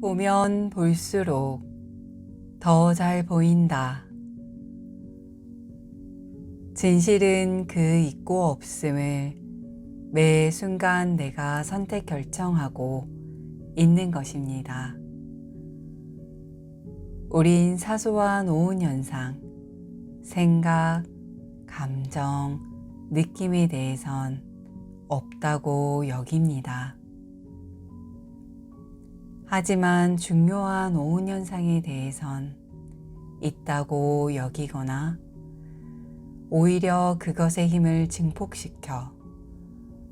보면 볼수록 더 잘 보인다. 진실은 그 있고 없음을 매 순간 내가 선택 결정하고 있는 것입니다. 우린 사소한 오은 현상, 생각, 감정, 느낌에 대해선 없다고 여깁니다. 하지만 중요한 오은 현상에 대해선 있다고 여기거나 오히려 그것의 힘을 증폭시켜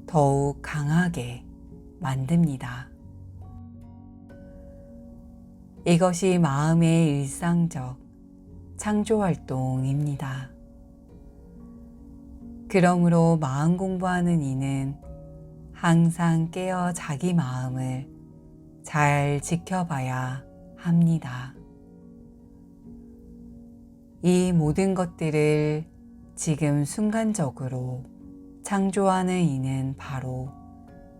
더욱 강하게 만듭니다. 이것이 마음의 일상적 창조 활동입니다. 그러므로 마음 공부하는 이는 항상 깨어 자기 마음을 잘 지켜봐야 합니다. 이 모든 것들을 지금 순간적으로 창조하는 이는 바로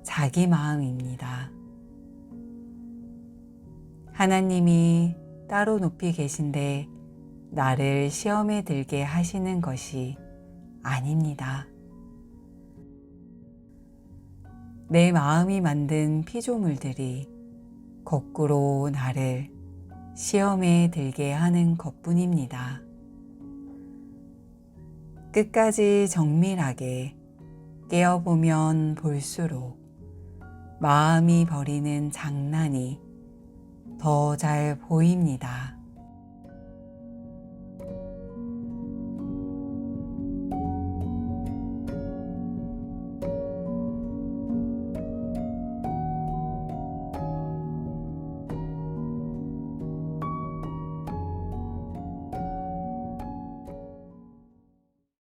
자기 마음입니다. 하나님이 따로 높이 계신데 나를 시험에 들게 하시는 것이 아닙니다. 내 마음이 만든 피조물들이 거꾸로 나를 시험에 들게 하는 것 뿐입니다. 끝까지 정밀하게 깨어보면 볼수록 마음이 버리는 장난이 더 잘 보입니다.